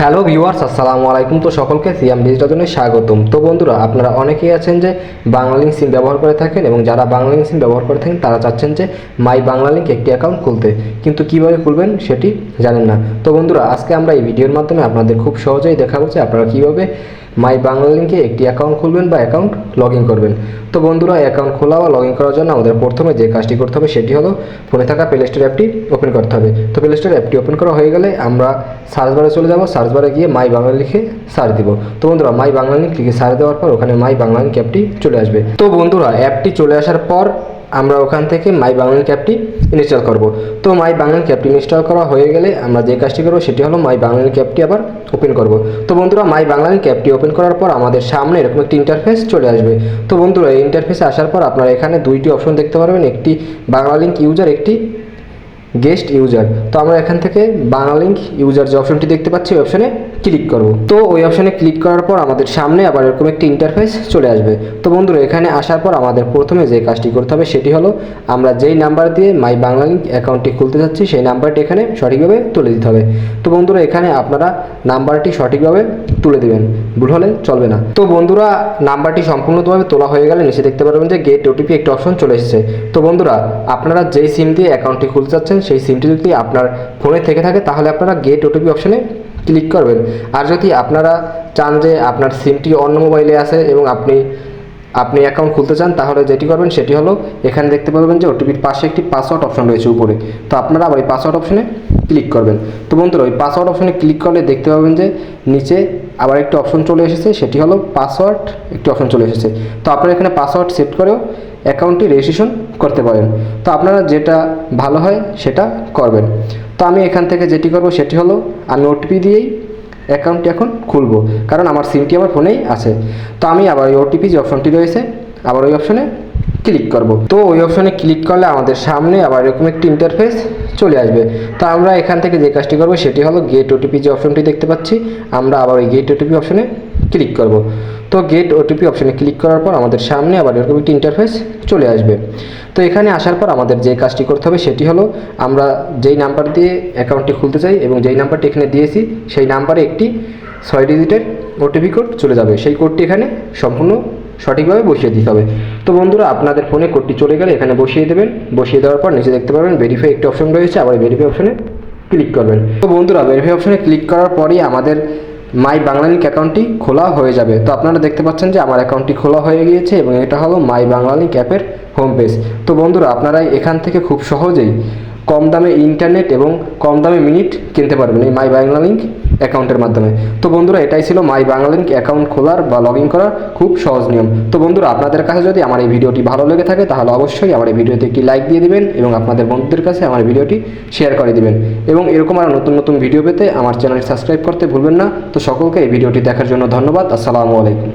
Hello viewers, আসসালামু আলাইকুম। তো সকলকে সিএম ডিজিটাল জন্য স্বাগতম। তো বন্ধুরা, আপনারা অনেকেই আছেন যে বাংলা লিঙ্ক সিম ব্যবহার করে থাকেন এবং যারা বাংলা লিঙ্ক সিম ব্যবহার করে থাকেন, তারা চাচ্ছেন যে মাই বাংলা লিঙ্ক একটি অ্যাকাউন্ট খুলতে। কিন্তু কীভাবে খুলবেন সেটি জানেন না। তো বন্ধুরা, আজকে আমরা এই ভিডিওর মাধ্যমে আপনাদের খুব সহজেই দেখাবো যে আপনারা কীভাবে মাই বাংলালিংকে একটি অ্যাকাউন্ট খুলবেন বা অ্যাকাউন্ট লগ ইন করবেন। তো বন্ধুরা অ্যাকাউন্ট খোলা বা লগ ইন করার জন্য আমাদের প্রথমে যে কাজটি করতে হবে সেটি হলো ফোনে থাকা প্লে স্টোর অ্যাপটি ওপেন করতে হবে। তো প্লে স্টোর অ্যাপটি ওপেন করা হয়ে গেলে আমরা সার্চ বারে চলে যাব। সার্চ বারে গিয়ে মাই বাংলা লিখে সার্চ দিব। তো বন্ধুরা, মাই বাংলা লিঙ্ক লিখে সার্চ দেওয়ার পর ওখানে মাই বাংলা লিঙ্ক অ্যাপটি চলে আসবে। তো বন্ধুরা অ্যাপটি চলে আসার পর আমরা ওখান থেকে মাই বাংলান ক্যাবটি ইনস্টল করব। তো মাই বাংলান ক্যাবটি ইনস্টল করা হয়ে গেলে আমরা যে কাজটি করব সেটি হলো মাই বাংলান ক্যাবটি আবার ওপেন করব। তো বন্ধুরা, মাই বাংলালিংক ক্যাবটি ওপেন করার পর আমাদের সামনে এরকম একটি ইন্টারফেস চলে আসবে। তো বন্ধুরা, এই ইন্টারফেসে আসার পর আপনারা এখানে দুইটি অপশন দেখতে পারবেন, একটি বাংলা লিঙ্ক ইউজার একটি গেস্ট ইউজার। তো আমরা এখান থেকে বাংলালিংক ইউজার যে অপশনটি দেখতে পাচ্ছি, ওই অপশনে ক্লিক করব। তো ওই অপশনে ক্লিক করার পর আমাদের সামনে আবার এরকম একটি ইন্টারফেস চলে আসবে। তো বন্ধুরা, এখানে আসার পর আমাদের প্রথমে যে কাজটি করতে হবে সেটি হলো, আমরা যেই নাম্বার দিয়ে মাই বাংলালিংক অ্যাকাউন্টটি খুলতে যাচ্ছি, সেই নাম্বারটি এখানে সঠিকভাবে তুলে দিতে হবে। তো বন্ধুরা, এখানে আপনারা নাম্বারটি সঠিকভাবে তুলে দেবেন। ভুল হলে চলবে না। তো বন্ধুরা নাম্বারটি সম্পূর্ণভাবে তোলা হয়ে গেলে নিচে দেখতে পারবেন যে গেট ওটিপি একটা অপশন চলে এসেছে। তো বন্ধুরা, আপনারা যেই সিম দিয়ে অ্যাকাউন্টটি খুলতে যাচ্ছেন সেই সিমটি যদি আপনার ফোনে থেকে থাকে, তাহলে আপনারা গেট ওটিপি অপশনে ক্লিক করবেন। আর যদি আপনারা চান যে আপনার সিমটি অন্য মোবাইলে আছে এবং আপনি আপনি অ্যাকাউন্ট খুলতে চান, তাহলে যেটি করবেন সেটি হলো, এখানে দেখতে পাবেন যে ওটিপির পাশে একটি পাসওয়ার্ড অপশন রয়েছে উপরে। তো আপনারা আবার এই পাসওয়ার্ড অপশনে ক্লিক করবেন। তো বন্ধুরা, ওই পাসওয়ার্ড অপশনে ক্লিক করলে দেখতে পাবেন যে নিচে আবার একটি অপশন চলে এসেছে, সেটি হলো পাসওয়ার্ড একটি অপশন চলে এসেছে। তো আপনারা এখানে পাসওয়ার্ড সেট করেও অ্যাকাউন্টটি রেজিস্ট্রেশন করতে পারেন। তো আপনারা যেটা ভালো হয় সেটা করবেন। তো আমি এখান থেকে যেটি করব সেটি হলো আমি ওটিপি দিয়েই অ্যাকাউন্টটি এখন খুলবো। কারণ আমার সিমটি আমার ফোনেই আছে। তো আমি আবার ওই ওটিপি যে অপশনটি রয়েছে, আবার ওই অপশনে ক্লিক করব। তো ওই অপশনে ক্লিক করলে আমাদের সামনে আবার এরকম একটি ইন্টারফেস চলে আসবে। তো আমরা এখান থেকে যে কাজটি করব সেটি হলো গেট ওটিপি যে অপশনটি দেখতে পাচ্ছি, আমরা আবার ওই গেট ওটিপি অপশনে ক্লিক করব। তো গেট ওটিপি অপশনে ক্লিক করার পর আমাদের সামনে আবার এরকম একটি ইন্টারফেস চলে আসবে। তো এখানে আসার পর আমাদের যে কাজটি করতে হবে সেটি হলো আমরা যেই নাম্বার দিয়ে অ্যাকাউন্টটি খুলতে চাই এবং যেই নাম্বারটি এখানে দিয়েছি, সেই নাম্বারে একটি ছয় ডিজিটের ওটিপি কোড চলে যাবে। সেই কোডটি এখানে সম্পূর্ণ সঠিকভাবে বসিয়ে দিতে হবে। তো বন্ধুরা, আপনাদের ফোনে কোডটি চলে গেলে এখানে বসিয়ে দেবেন। বসিয়ে দেওয়ার পর নিচে দেখতে পাবেন ভেরিফাই একটি অপশন রয়েছে। আবার ভেরিফাই অপশনে ক্লিক করবেন। তো বন্ধুরা ভেরিফাই অপশনে ক্লিক করার পরই আমাদের মাই বাংলালিক অ্যাকাউন্টটি খোলা হয়ে যাবে। তো আপনারা দেখতে পাচ্ছেন যে আমার অ্যাকাউন্টটি খোলা হয়ে গিয়েছে এবং এটা হলো মাই বাংলালিক অ্যাপের হোম পেজ তো বন্ধুরা, আপনারা এখান থেকে খুব সহজেই কম দামে ইন্টারনেট এবং কম দামে মিনিট কিনতে পারবেন এই মাই বাংলালিংক অ্যাকাউন্টের মাধ্যমে। তো বন্ধুরা, এটাই ছিল মাই বাংলালিংক অ্যাকাউন্ট খোলার বা লগ ইন করার খুব সহজ নিয়ম। তো বন্ধুরা, আপনাদের কাছে যদি আমার এই ভিডিওটি ভালো লেগে থাকে, তাহলে অবশ্যই আমার এই ভিডিওতে একটি লাইক দিয়ে দিবেন এবং আপনাদের বন্ধুদের কাছে আমার ভিডিওটি শেয়ার করে দিবেন। এবং এরকম আরও নতুন নতুন ভিডিও পেতে আমার চ্যানেল সাবস্ক্রাইব করতে ভুলবেন না। তো সকলকে এই ভিডিওটি দেখার জন্য ধন্যবাদ। আসসালামু আলাইকুম।